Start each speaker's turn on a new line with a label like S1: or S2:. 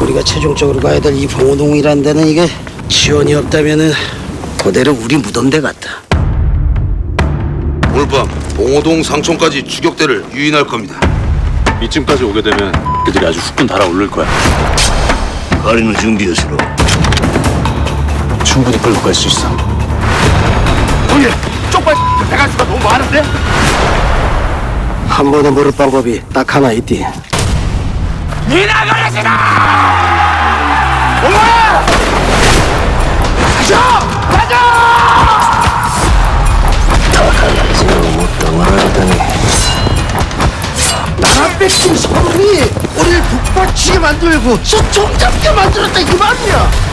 S1: 우리가 최종적으로 가야 될 이 봉호동이란 데는 이게 지원이 없다면은 그대로 우리 무덤대 같다.
S2: 오늘 밤 봉호동 상촌까지 추격대를 유인할 겁니다.
S3: 이쯤까지 오게 되면 그들이 아주 후끈 달아오를 거야.
S4: 가리는 준비하시라.
S3: 충분히 끌고 갈 수 있어.
S1: 한 번에 모를 방법이 딱 하나 있디.
S4: 당황하다니.
S1: 나라 뺏긴 서울이 우리를 북받치게 만들고 소총 잡게 만들었다 이 말이야.